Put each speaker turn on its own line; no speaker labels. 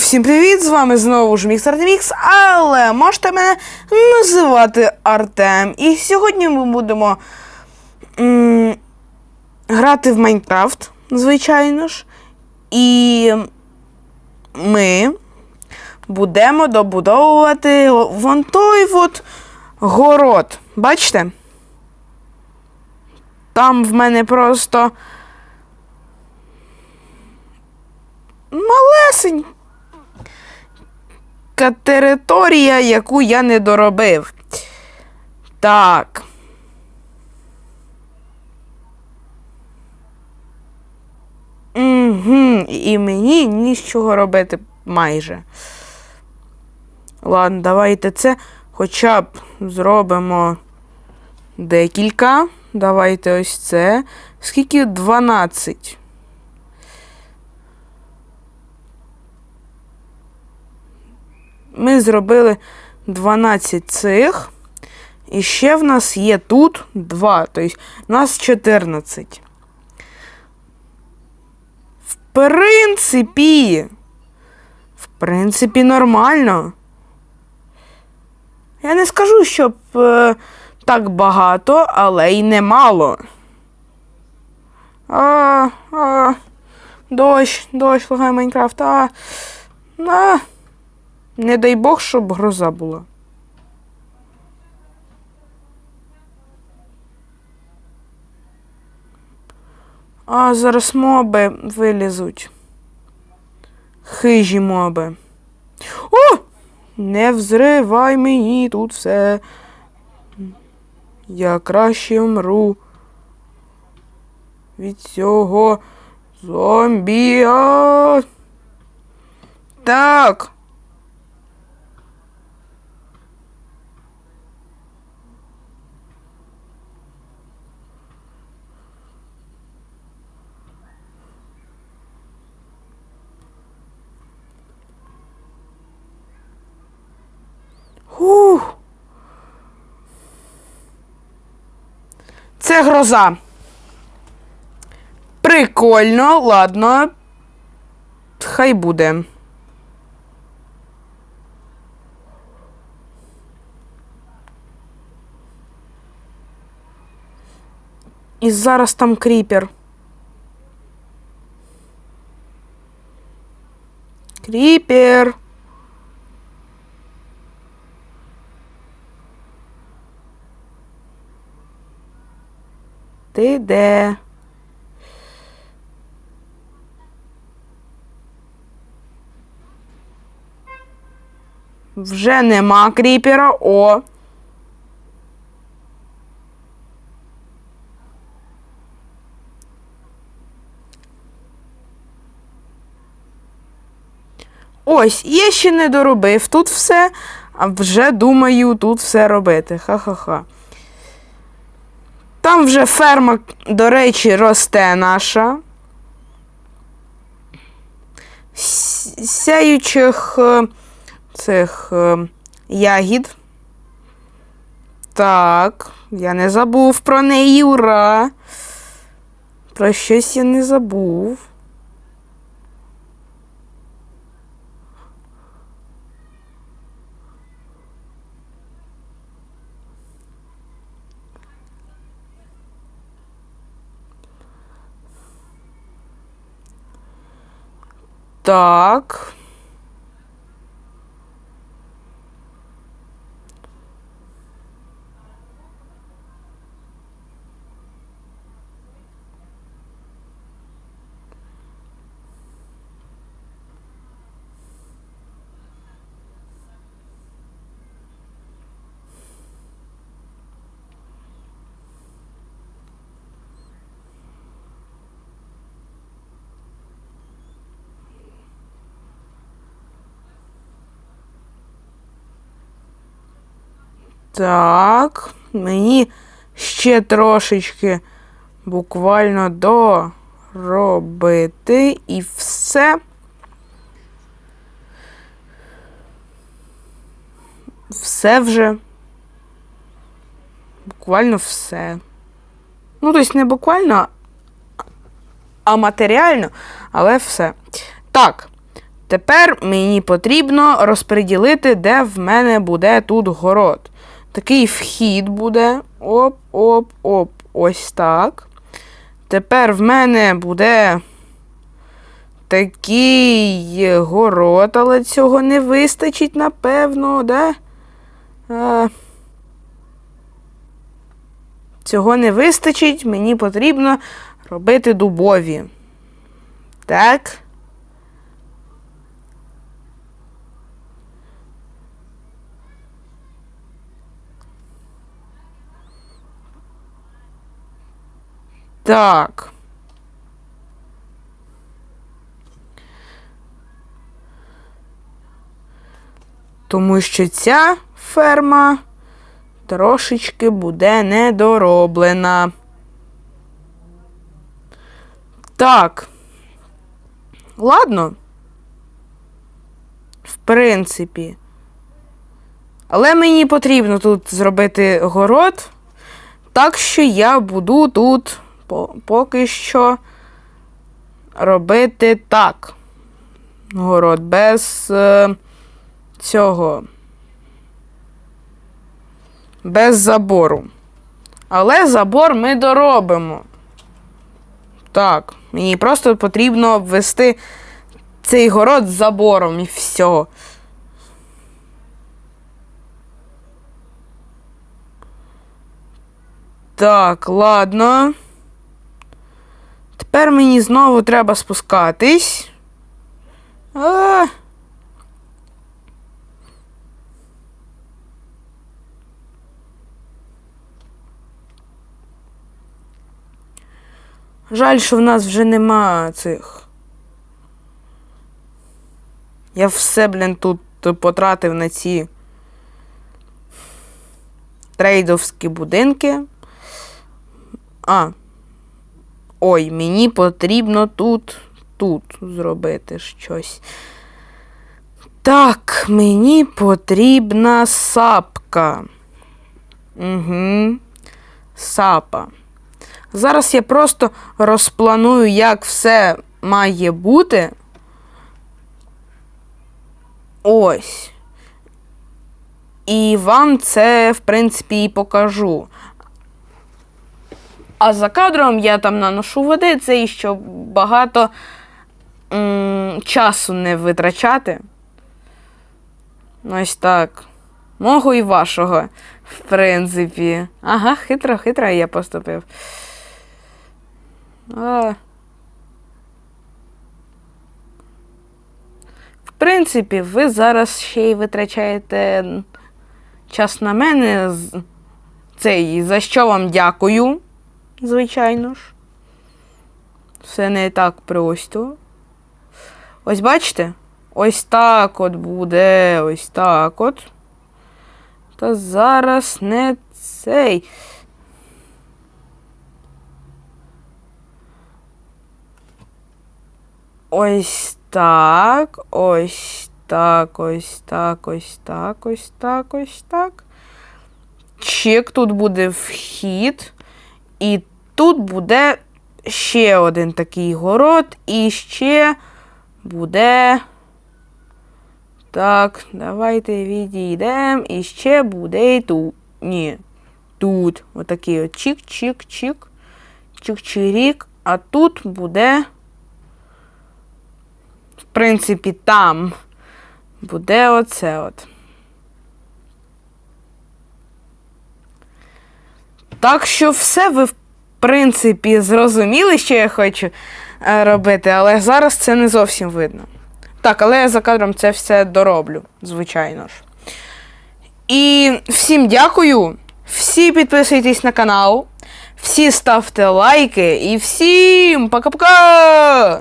всім привіт! З вами знову ж Мікс Артемікс, але можете мене називати Артем. І сьогодні ми будемо м, грати в Майнкрафт, звичайно ж. І ми будемо добудовувати вон той от город. Бачите? Там в мене просто малесень велика територія, яку я не доробив. Так. Угу. І мені нічого робити майже. Ладно, давайте це хоча б зробимо декілька. Давайте ось це. Скільки 12? Ми зробили 12 цих. І ще в нас є тут 2. Тобто нас 14. В принципі. В принципі, нормально. Я не скажу, щоб е, так багато, але й немало. А, а, дощ, дощ, лагає Майнкрафт. А, а. Не дай Бог, щоб гроза була. А зараз моби вилізуть. Хижі моби. О! Не взривай мені тут все. Я краще вмру. Від цього зомбі. Так. Гроза. Прикольно, ладно. Хай буде. І зараз там кріпер. Кріпер. Ти де? Вже нема кріпера. О. Ось, я ще не доробив тут все, а вже думаю тут все робити. Ха-ха-ха. Там вже ферма, до речі, росте наша. Сяючих е, цих е, ягід. Так, я не забув про неї, ура. Про щось я не забув. Так. Так, мені ще трошечки буквально доробити і все. Все вже. Буквально все. Ну, тобто не буквально, а матеріально, але все. Так. Тепер мені потрібно розподілити, де в мене буде тут город. Такий вхід буде. Оп, оп, оп. Ось так. Тепер в мене буде такий город, але цього не вистачить, напевно, да? А, цього не вистачить, мені потрібно робити дубові. Так. Так. Тому що ця ферма трошечки буде недороблена. Так. Ладно. В принципі. Але мені потрібно тут зробити город. Так що я буду тут поки що робити так. Город без е, цього. Без забору. Але забор ми доробимо. Так, мені просто потрібно обвести цей город з забором і все. Так, ладно. Тепер мені знову треба спускатись. А. Жаль, що в нас вже нема цих. Я все, блін, тут потратив на ці трейдовські будинки. А. Ой, мені потрібно тут, тут зробити щось. Так, мені потрібна сапка. Угу. Сапа. Зараз я просто розпланую, як все має бути. Ось. І вам це, в принципі, і покажу. А за кадром я там наношу води, це і щоб багато м- часу не витрачати. Ось так. Мого і вашого, в принципі. Ага, хитро, хитро я поступив. А. В принципі, ви зараз ще й витрачаєте час на мене. Цей, за що вам дякую, звичайно ж. Все не так просто. Ось бачите? Ось так от буде, ось так от. Та зараз не цей. Ось так, ось так, ось так, ось так, ось так, ось так. Чек, тут буде вхід. І тут буде ще один такий город. І ще буде. Так, давайте відійдемо. І ще буде і тут. Ні. Тут. Отакий от чик-чик-чик. Чик-чирік. А тут буде. В принципі, там буде оце от. Так що все ви, в принципі, зрозуміли, що я хочу е, робити, але зараз це не зовсім видно. Так, але я за кадром це все дороблю, звичайно ж. І всім дякую. Всі підписуйтесь на канал, всі ставте лайки і всім пока-пока!